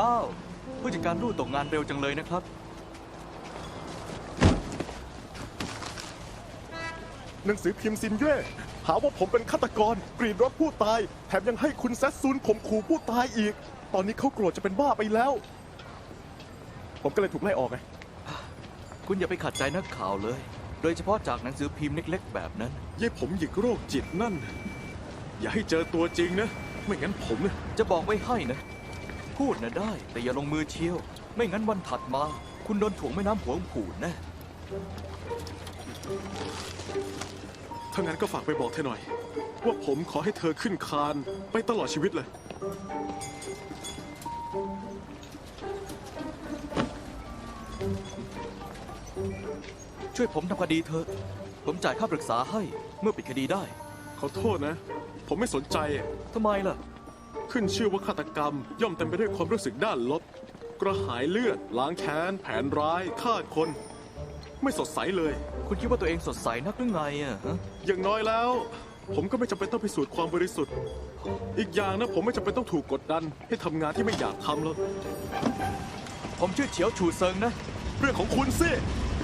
อ้าวผู้จัดการลู่ตกงานเร็วจังเลยนะครับ หนังสือพิมพ์ซินเย่หาว่าผมเป็นฆาตกร กรีดรถผู้ตาย แถมยังให้คุณแซสซูนข่มขู่ผู้ตายอีก ตอนนี้เขาโกรธจะเป็นบ้าไปแล้ว ผมก็เลยถูกไล่ออกไง คุณอย่าไปขัดใจนักข่าวเลย โดยเฉพาะจากหนังสือพิมพ์เล็กๆ แบบนั้น เย่ผมหยิกโรคจิตนั่น อย่าให้เจอตัวจริงนะ ไม่งั้นผมนะจะบอกไว้ให้นะ พูดนะได้ แต่อย่าลงมือเชียว ไม่งั้นวันถัดมา คุณโดนถ่วงแม่น้ำหวงผูดแน่ถ้างั้นก็ฝากไปบอกเธอหน่อย ว่าผมขอให้เธอขึ้นคานไปตลอดชีวิตเลย ช่วยผมทำคดีเถอะผมจ่ายค่าปรึกษาให้เมื่อปิดคดีได้ ขอโทษนะ ผมไม่สนใจทำไมล่ะ ขึ้นชื่อว่าฆาตกรรม ย่อมเต็มไปด้วยความรู้สึกด้านลบ กระหายเลือด ล้างแค้น แผนร้ายฆ่าคน ไม่สดใสเลย คุณคิดว่าตัวเองสดใสนักหรือไงอะฮะอย่างน้อยแล้ว ผมก็ไม่จำเป็นต้องพิสูจน์ความบริสุทธิ์ อีกอย่างนะผมไม่จำเป็นต้องถูกกดดัน ให้ทำงานที่ไม่อยากทำแล้วผมชื่อเฉียวฉูเซิงนะ เรื่องของคุณสิผ